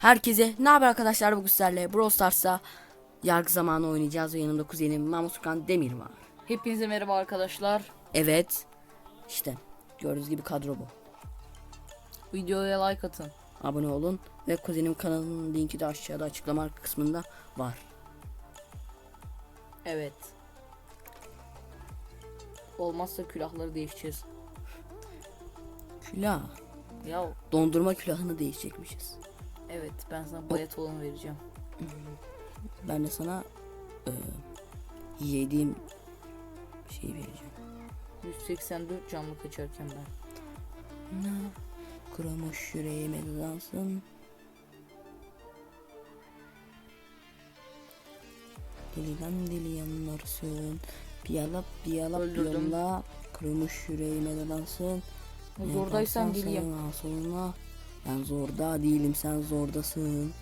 Herkese ne haber arkadaşlar bugün sizlerle Brawl Stars'ta yargı zamanı oynayacağız ve yanımda kuzenim Mahmut Furkan Demir var. Hepinize merhaba arkadaşlar. Evet işte gördüğünüz gibi kadro bu. Videoya like atın. Abone olun ve kuzenim kanalının linki de aşağıda açıklama kısmında var. Evet. Olmazsa külahları değişeceğiz. Külah. Ya Dondurma külahını değişecekmişiz. Evet ben sana bayat olanı vereceğim. Ben de sana e, yediğim şeyi vereceğim. 184 canlı kaçarken ben. Ne? Kırılmış yüreğime dansın. Deliden deli yanlarsın. Piyala piyala Öldürdüm. Kırılmış yüreğime dansın. Yaparsan geleyim. Soluna. Ben zorda değilim sen zordasın.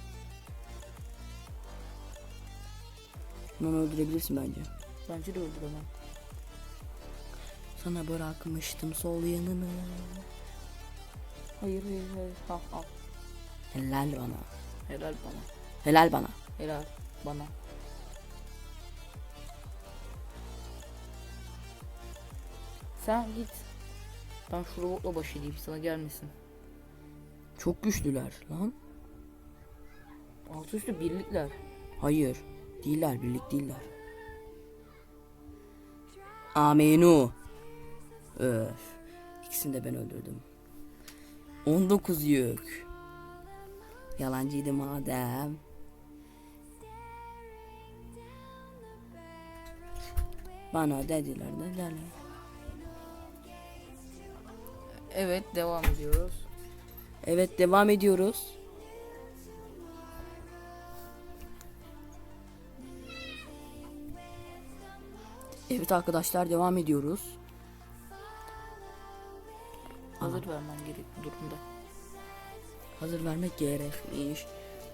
Onu öldürebilirsin bence. Bence de öldüremem. Sana bırakmıştım sol yanını. Hayır hayır hayır. Ha al. Helal bana. Helal bana. Helal bana. Helal bana. Sen git. Ben şu robotla baş edeyim sana gelmesin. Çok güçlüler lan. Altı üstü birlikler. Hayır. Değiller. Birlik değiller. Amenu. Öf. İkisini de ben öldürdüm. 19 yük. Yalancıydı madem. Bana dediler dediler. Evet devam ediyoruz. Evet devam ediyoruz. Evet arkadaşlar devam ediyoruz. Hazır vermen gerekli durumda. Hazır vermek gerekmiş.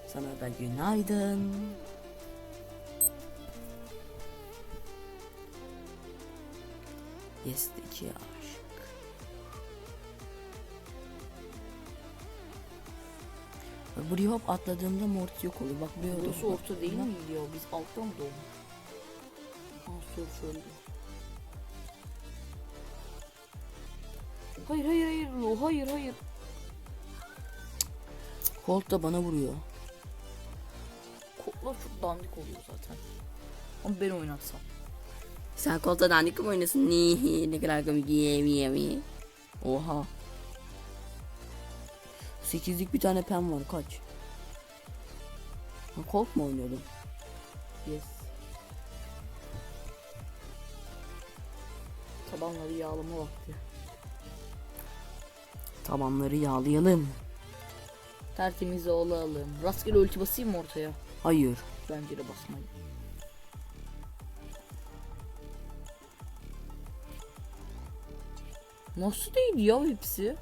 Sana da günaydın. Yesteki aşık. Bak Buraya hop atladığımda mort yok oluyor. Bak buraya Burası doğru- orta değil miydi ya? Biz altta mı doğduk? Aa sor şöyle. Hayır hayır hayır Lo, hayır hayır. Colt da bana vuruyor. Kodlar çok dandik oluyor zaten. Ama ben oynatsam. Sen Colt'a dandik mi oynasın? Ne kadar komik. Ye, ye, ye. Oha. Sekizlik bir tane pen var kaç? Ha, Colt mu oynuyordum? Yes. Tabanları yağlama vakti. Tabanları yağlayalım. Tertemiz olalım. Rastgele ulti basayım mı ortaya? Hayır. Bence de basmayın. Nasıl değil ya hepsi?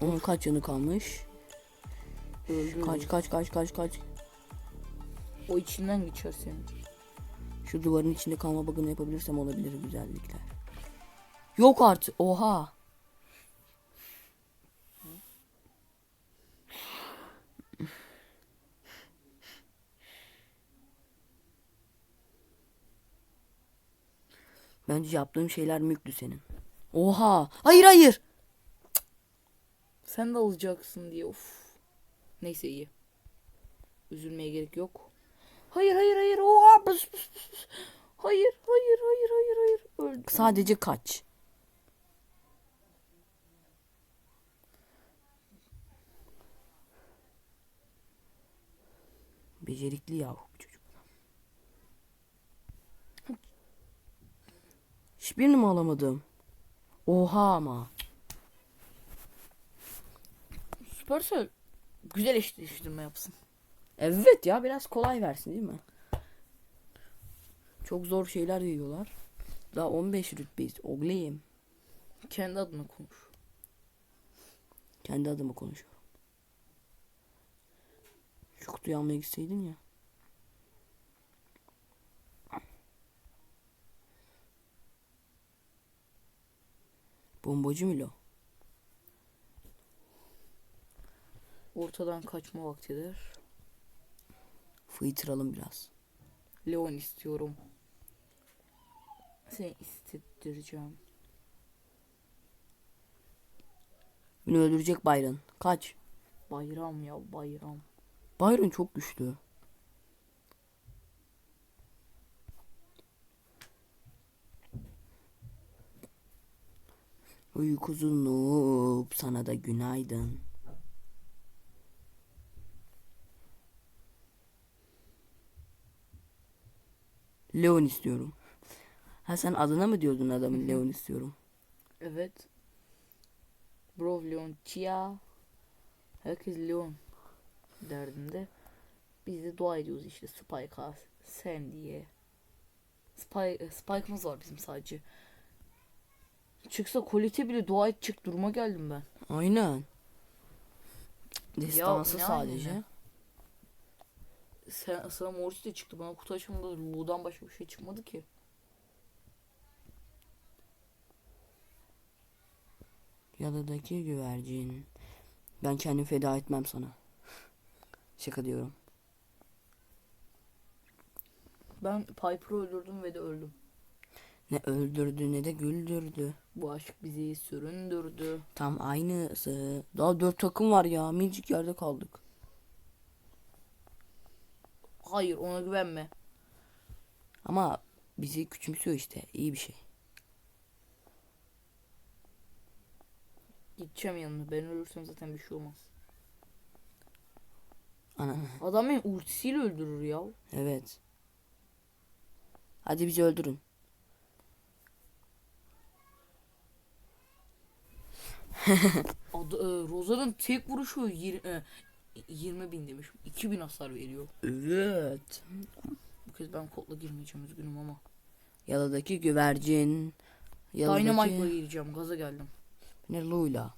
Onun kaç yanı kalmış? Öldü. Kaç kaç kaç kaç kaç. O içinden geçer senin. Şu duvarın içinde kalma bug'ını yapabilirsem olabilir güzellikler. Yok artık. Oha. Bence yaptığın şeyler müklü senin. Oha. Hayır hayır. Sen de alacaksın diye of. Neyse iyi. Üzülmeye gerek yok. Hayır hayır hayır. Oha pıs pıs. pıs. Hayır hayır hayır hayır hayır. Öldü. Sadece kaç. Becerikli yahu bu çocuk. Hiçbirini mi alamadım? Oha ama. Supercell güzel eşleştirme yapsın. Evet ya biraz kolay versin değil mi? Çok zor şeyler yiyorlar. Daha 15 rütbeyiz. Ogleyim. Kendi adına konuş. Kendi adıma konuşuyorum. Şu kutuyu almaya gitseydin ya. Bombacı Milo. Ortadan kaçma vaktidir. Fıytıralım biraz. Leon istiyorum. Seni istettireceğim. Beni öldürecek Byron. Kaç. Bayram ya bayram. Byron çok güçlü. Uykusuz noob sana da günaydın. Leon istiyorum. Ha sen adına mı diyordun adamın Leon istiyorum? Evet. Bro Leon Chia. Herkes Leon derdinde. Biz de dua ediyoruz işte Spike'a sen diye. Spike, Spike'ımız var bizim sadece. Çıksa kolite bile dua çık duruma geldim ben. Aynen. Destansı ne sadece. aynen? Sen, sana Morris de çıktı. Bana kutu açımında Lu'dan başka bir şey çıkmadı ki. Yalıdaki güvercin. Ben kendimi feda etmem sana. Şaka diyorum. Ben Piper'ı öldürdüm ve de öldüm. Ne öldürdü ne de güldürdü. Bu aşk bizi süründürdü. Tam aynısı. Daha dört takım var ya. Minicik yerde kaldık. Hayır ona güvenme. Ama bizi küçümsüyor işte. İyi bir şey. Gideceğim yanına. Ben ölürsem zaten bir şey olmaz. Ana. Adam beni ultisiyle öldürür ya. Evet. Hadi bizi öldürün. Ad, e, Roza'nın tek vuruşu yir, e, 20 bin demiş. 2000 hasar veriyor. Evet. Bu kez ben kodla girmeyeceğim üzgünüm ama. Yalıdaki güvercin. Yalıdaki... Dynamite'la gireceğim. Gaza geldim. Ne Luyla.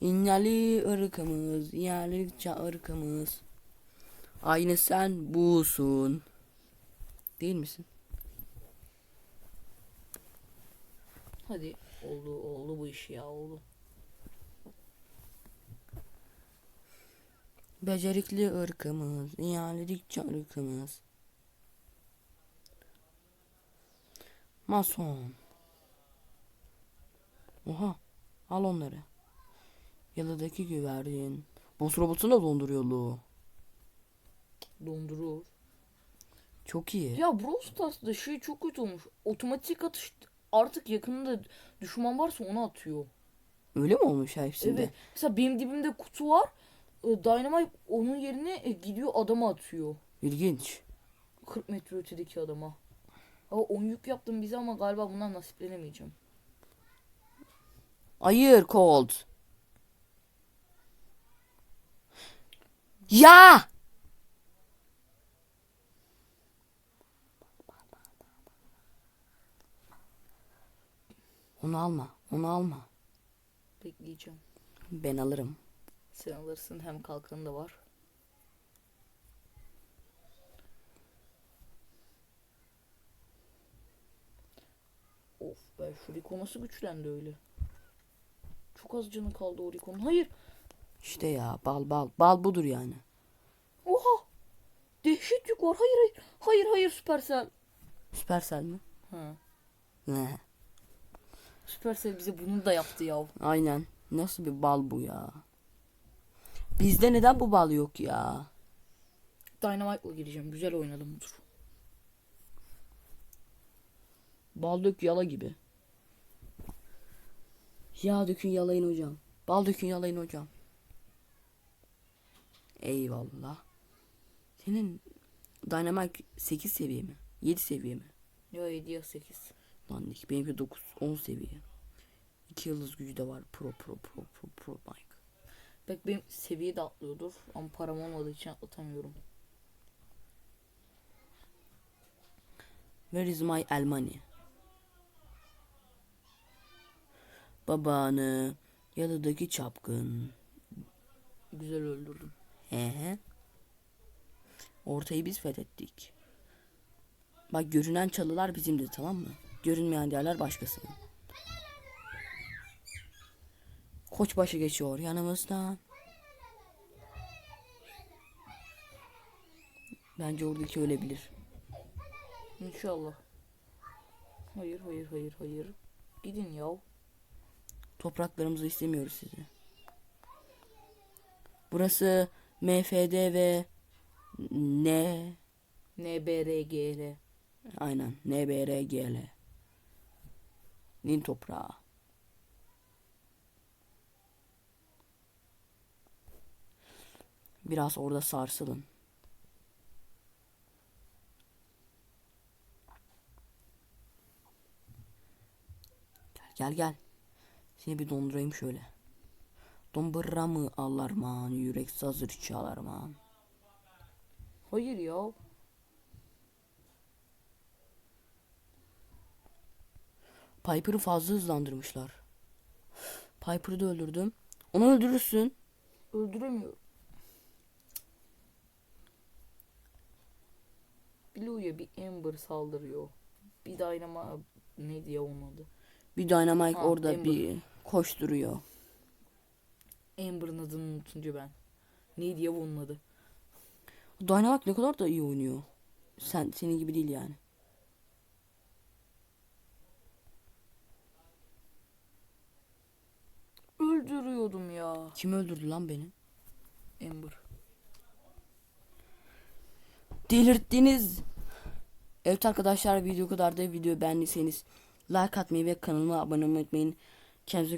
İnyali ırkımız, yerlikçe ırkımız. Aynı sen busun. Değil misin? Hadi. Oldu oldu bu iş ya oldu. Becerikli ırkımız, yerlikçe ırkımız. Mason. Oha, al onları. Yalıdaki güvercin. Boss robotunu da donduruyor Lu. Dondurur. Çok iyi. Ya Brawl Stars'da şey çok kötü olmuş. Otomatik atış artık yakınında düşman varsa onu atıyor. Öyle mi olmuş hepsinde? Evet. Mesela benim dibimde kutu var. E, Dynamite onun yerine e, gidiyor adama atıyor. İlginç. 40 metre ötedeki adama. Ama 10 yük yaptım bize ama galiba bundan nasiplenemeyeceğim. Hayır Colt. Ya! Onu alma. Onu alma. Bekleyeceğim. Ben alırım. Sen alırsın hem kalkanı da var. Of be şu Rico nasıl güçlendi öyle? Çok az canı kaldı o Rico'nun. Hayır. İşte ya bal bal. Bal budur yani. Oha. Dehşet yük var. Hayır hayır. Hayır hayır Supercell. Süpersel mi? Ha. Ne? Supercell bize bunu da yaptı ya. Aynen. Nasıl bir bal bu ya? Bizde neden bu bal yok ya? Dynamite'la gireceğim. Güzel oynadım budur. Bal dök yala gibi. Yağ dökün yalayın hocam. Bal dökün yalayın hocam. Eyvallah. Senin Dynamite 8 seviye mi? 7 seviye mi? Ya 7 ya 8. Dandik. Benimki 9, 10 seviye. 2 yıldız gücü de var. Pro pro pro pro pro. Belki benim seviye de atlıyordur ama param olmadığı için atlatamıyorum. Where is my money? Babanı yalıdaki çapkın. Güzel öldürdüm. He. Ortayı biz fethettik. Bak görünen çalılar bizimdi tamam mı? Görünmeyen yerler başkasının. Koçbaşı geçiyor yanımızdan. Bence oradaki ölebilir. İnşallah. Hayır hayır hayır hayır. Gidin ya. Topraklarımızı istemiyoruz sizi. Burası MFD ve N NBRGR. aynen NBRGL. Nin toprağı. Biraz orada sarsılın. Gel gel gel. Seni bir dondurayım şöyle. Dombırra mı alarman, yürek sazır çalarman. Hayır ya. Piper'ı fazla hızlandırmışlar. Piper'ı da öldürdüm. Onu öldürürsün. Öldüremiyorum. Blue'ya bir Ember saldırıyor. Bir Dynama ne diye onun adı. Bir Dynamite Ha, orada Amber. bir koşturuyor. Amber'ın adını unutunca ben. Ne diye onun adı. Dynamite ne kadar da iyi oynuyor. Sen senin gibi değil yani. Öldürüyordum ya. Kim öldürdü lan beni? Amber. Delirttiniz. Evet arkadaşlar video kadar da video beğendiyseniz like atmayı ve kanalıma abone olmayı unutmayın. Kendinize